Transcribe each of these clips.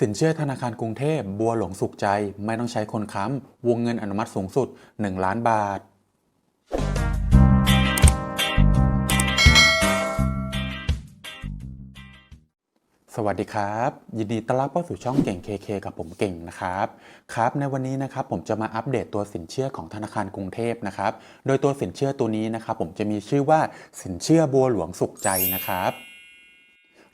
สินเชื่อธนาคารกรุงเทพบัวหลวงสุขใจไม่ต้องใช้คนค้ำวงเงินอนุมัติสูงสุด 1 ล้านบาท สวัสดีครับ ยินดีต้อนรับเข้าสู่ช่องเก่ง KK กับผมเก่งนะครับ ครับ ในวันนี้นะครับผมจะมาอัปเดตตัวสินเชื่อของธนาคารกรุงเทพนะครับ โดยตัวสินเชื่อตัวนี้นะครับผมจะมีชื่อว่าสินเชื่อบัวหลวงสุขใจนะครับ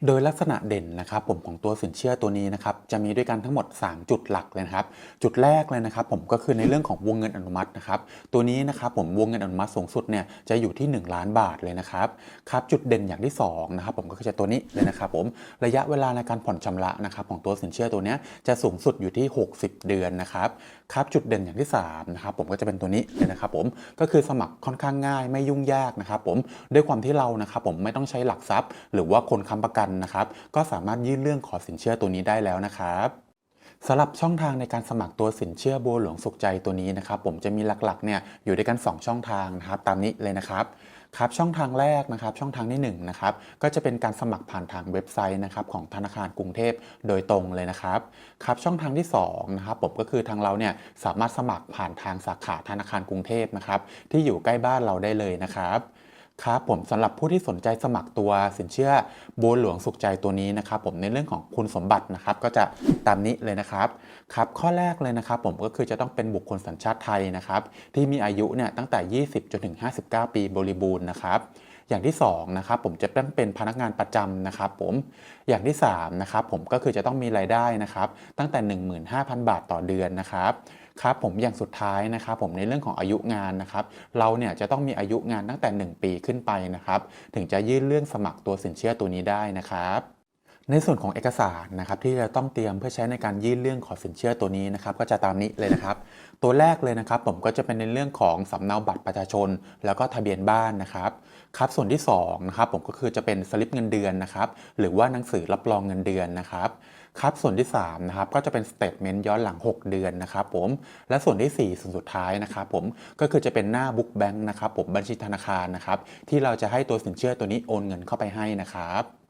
โดยลักษณะเด่นนะครับผมของตัวสินเชื่อตัวนี้นะครับจะมีด้วยกันทั้งหมด 3 จุดหลักเลยนะครับจุดแรกเลยนะครับผมก็คือในเรื่องของวงเงินอนุมัตินะครับตัวนี้นะครับผมวงเงินอนุมัติสูงสุดเนี่ยจะอยู่ที่ 1 ล้านบาทเลยนะครับครับจุดเด่นอย่างที่2นะครับผมก็คือจะตัวนี้เลยนะครับผมระยะเวลาในการผ่อนชำระนะครับของตัวสินเชื่อตัวนี้จะสูงสุดอยู่ที่ 60 เดือนนะครับครับจุดเด่นอย่างที่3นะครับผมก็จะเป็นตัวนี้เลยนะครับผมก็คือสมัครค่อนข้างง่ายไม่ยุ่งยากนะครับผมด้วยความที่เรานะครับผมไม่ต้องใช้หลักทรัพย์ หรือว่าคนค้ำประกันนะครับ ก็สามารถยื่นเรื่องขอสินเชื่อตัวนี้ได้แล้วนะครับสำหรับช่องทางในการสมัครตัวสินเชื่อบัวหลวงสุขใจตัวนี้นะครับ ผมจะมีหลักๆเนี่ยอยู่ด้วยกัน 2 ช่องทางนะครับ ตามนี้เลยนะครับครับช่องทางแรกนะครับช่องทางที่1นะครับก็จะเป็นการสมัครผ่านทางเว็บไซต์นะครับของธนาคารกรุงเทพโดยตรงเลยนะครับครับช่องทางที่2นะครับผมก็คือทางเราเนี่ยสามารถสมัครผ่านทางสาขาธนาคารกรุงเทพนะครับที่อยู่ใกล้บ้านเราได้เลยนะครับ ครับผมสำหรับผู้ที่สนใจสมัครตัวสินเชื่อบัวหลวงสุขใจตัวนี้นะครับผมในเรื่องของคุณสมบัตินะครับก็จะตามนี้เลยนะครับครับข้อแรกเลยนะครับผมก็คือจะต้องเป็นบุคคลสัญชาติไทยนะครับที่มีอายุเนี่ยตั้งแต่ 20จนถึง 59 ปีบริบูรณ์นะครับ อย่างที่2นะครับผมจะต้องเป็นพนักงานประจำนะครับผมอย่างที่3นะครับผมก็คือจะต้องมีรายได้นะครับตั้งแต่ 15,000 บาทต่อเดือนนะครับครับผมอย่างสุดท้ายนะครับผมในเรื่องของอายุงานนะครับเราเนี่ยจะต้องมีอายุงานตั้งแต่ 1 ปีขึ้นไปนะครับถึงจะยื่นเรื่องสมัครตัวสินเชื่อตัวนี้ได้นะครับ ในส่วนของเอกสารนะครับที่เราต้องเตรียมเพื่อใช้ในการยื่นเรื่องขอสินเชื่อตัวนี้นะครับก็จะตามนี้เลยนะครับ ตัวแรกเลยนะครับ ผมก็จะเป็นในเรื่องของสำเนาบัตรประชาชน แล้วก็ทะเบียนบ้านนะครับครับส่วนที่2นะครับผมก็คือจะเป็นสลิปเงินเดือนนะครับหรือว่าหนังสือรับรองเงินเดือนนะครับครับส่วนที่3นะครับก็จะเป็นสเตทเมนต์ย้อนหลัง 6 เดือนนะครับผมและส่วนที่ 4 ส่วนสุดท้ายนะครับผมก็คือจะเป็นหน้าบุ๊กแบงค์นะครับผมบัญชีธนาคารนะครับที่เราจะให้ตัวสินเชื่อตัวนี้โอนเงินเข้าไปให้นะครับ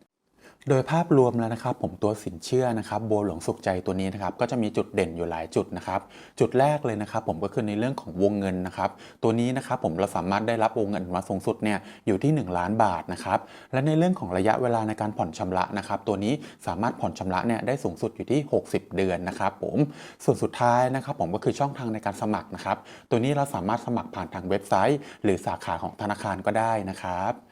โดยภาพรวมแล้วนะครับ ผมตัวสินเชื่อนะครับบัวหลวงสุขใจตัวนี้นะครับก็จะมีจุดเด่นอยู่หลายจุดนะครับ จุดแรกเลยนะครับ ผมก็คือในเรื่องของวงเงินนะครับ ตัวนี้นะครับผมเราสามารถได้รับวงเงินมาสูงสุดเนี่ยอยู่ที่ 1 ล้านบาทนะครับและในเรื่องของระยะเวลาในการผ่อนชำระนะครับ ตัวนี้สามารถผ่อนชำระเนี่ยได้สูงสุดอยู่ที่ 60 เดือนนะครับผมส่วนสุดท้ายนะครับ ผมก็คือช่องทางในการสมัครนะครับ ตัวนี้เราสามารถสมัครผ่านทางเว็บไซต์ หรือสาขาของธนาคารก็ได้นะครับ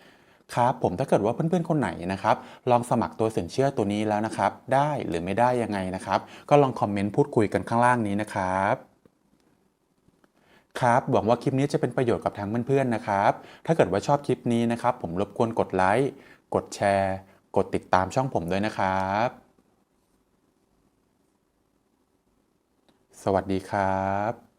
ครับผมถ้าเกิดว่าเพื่อนๆคนไหนนะครับลองสมัครตัวสินเชื่อตัวนี้แล้วนะครับ ได้หรือไม่ได้ยังไงนะครับ ก็ลองคอมเมนต์พูดคุยกันข้างล่างนี้นะครับครับหวังว่าคลิปนี้จะเป็นประโยชน์กับทางเพื่อนๆนะครับ ถ้าเกิดว่าชอบคลิปนี้นะครับ ผมรบกวนกดไลค์กดแชร์ กดติดตามช่องผมด้วยนะครับ สวัสดีครับ